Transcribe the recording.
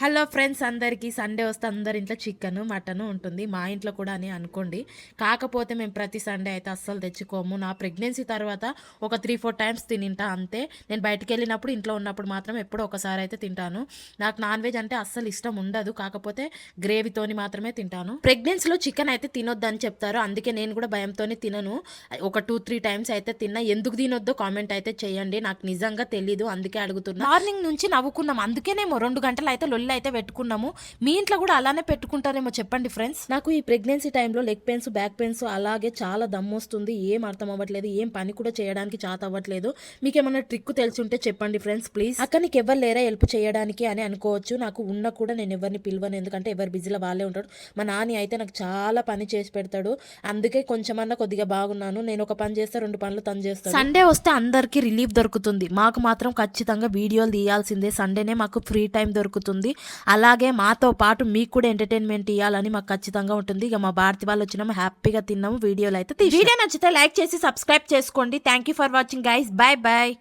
Hello friends అందరికీ Sunday వస్తే అందరి ఇంట్లో చికెన్ మటన్ ఉంటుంది. మా ఇంట్లో కూడా అని అనుకోండి. కాకపోతే మేము ప్రతి సండే అయితే అస్సలు తెచ్చుకోము. నా ప్రెగ్నెన్సీ తర్వాత ఒక త్రీ ఫోర్ టైమ్స్ తినింటా అంతే. నేను బయటికి వెళ్ళినప్పుడు ఇంట్లో ఉన్నప్పుడు మాత్రం ఎప్పుడో ఒకసారి అయితే తింటాను. నాకు నాన్ వెజ్ అంటే అస్సలు ఇష్టం ఉండదు. కాకపోతే గ్రేవీతోని మాత్రమే తింటాను. ప్రెగ్నెన్సీలో చికెన్ అయితే తినొద్దని చెప్తారు. అందుకే నేను కూడా భయంతోనే తినను. ఒక టూ త్రీ టైమ్స్ అయితే తిన్నా. ఎందుకు తినొద్దో కామెంట్ అయితే చేయండి. నాకు నిజంగా తెలీదు. అందుకే అడుగుతున్నా. మార్నింగ్ నుంచి నవ్వుకున్నాం. అందుకేనేమో రెండు గంటలు అయితే లొల్లి అయితే పెట్టుకున్నాము. మీ ఇంట్లో కూడా అలానే పెట్టుకుంటారేమో చెప్పండి ఫ్రెండ్స్. నాకు ఈ ప్రెగ్నెన్సీ టైంలో లెగ్ పెయిన్స్ బ్యాక్ పెయిన్స్ అలాగే చాలా దమ్ము వస్తుంది. ఏం అర్థం అవ్వట్లేదు. ఏం పని కూడా చేయడానికి చాత అవ్వట్లేదు. మీకు ఏమైనా ట్రిక్ తెలిసి ఉంటే చెప్పండి ఫ్రెండ్స్ ప్లీజ్. అక్క నీకు ఎవరు లేరా హెల్ప్ చేయడానికి అని అనుకోవచ్చు. నాకు ఉన్న కూడా నేను ఎవరిని పిలవను. ఎందుకంటే ఎవరు బిజీలో వాళ్ళే ఉంటాడు మా నాని అయితే నాకు చాలా పని చేసి పెడతాడు. అందుకే కొంచెమన్నా కొద్దిగా బాగున్నాను. నేను ఒక పని చేస్తే రెండు పనులు తను చేస్తాను సండే వస్తే అందరికీ రిలీఫ్ దొరుకుతుంది. మాకు మాత్రం ఖచ్చితంగా వీడియోలు తీయాల్సిందే. సండేనే మాకు ఫ్రీ టైం దొరుకుతుంది. అలాగే మాతో పాటు మీకు కూడా ఎంటర్టైన్మెంట్ ఇవ్వాలని మాకు ఖచ్చితంగా ఉంటుంది. ఇక మా భారతి వాళ్ళు వచ్చినాము హ్యాపీగా తిన్నాము. వీడియోలు అయితే వీడియో నచ్చితే లైక్ చేసి సబ్స్క్రైబ్ చేసుకోండి. Thank you for watching guys bye bye